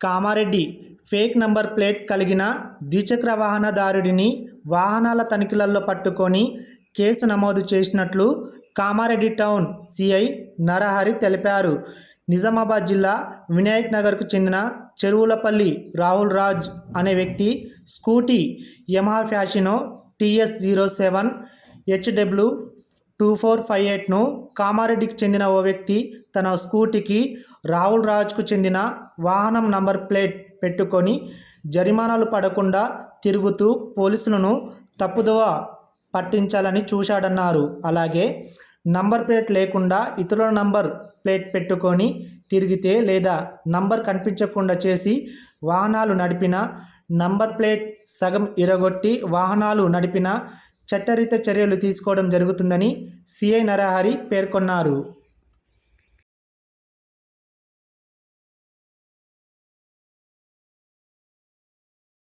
Kamareddy fake number plate కలిగిన ద్విచక్ర వాహనదారుడిని వాహనాల తనిఖీలలో పట్టుకొని కేసు నమోదు చేసినట్లు కామారెడ్డి టౌన్ సిఐ నరహరి తెలిపారు. నిజామాబాద్ జిల్లా వినాయక్ నగర్కు చెందిన చెరువులపల్లి రాహుల్ రాజ్ అనే వ్యక్తి scooty Yamaha Fascino TS zero seven HW two four five ఎయిట్ను కామారెడ్డికి చెందిన ఓ వ్యక్తి తన స్కూటీకి రాహుల్ రాజ్కు చెందిన వాహనం నంబర్ ప్లేట్ పెట్టుకొని జరిమానాలు పడకుండా తిరుగుతూ పోలీసులను తప్పుదోవ పట్టించాలని చూశాడన్నారు. అలాగే నంబర్ ప్లేట్ లేకుండా ఇతరుల నంబర్ ప్లేట్ పెట్టుకొని తిరిగితే లేదా నంబర్ కనిపించకుండా చేసి వాహనాలు నడిపిన నంబర్ ప్లేట్ సగం ఇరగొట్టి వాహనాలు నడిపిన చట్టరీత చర్యలు తీసుకోవడం జరుగుతుందని సిఐ నరహరి పేర్కొన్నారు.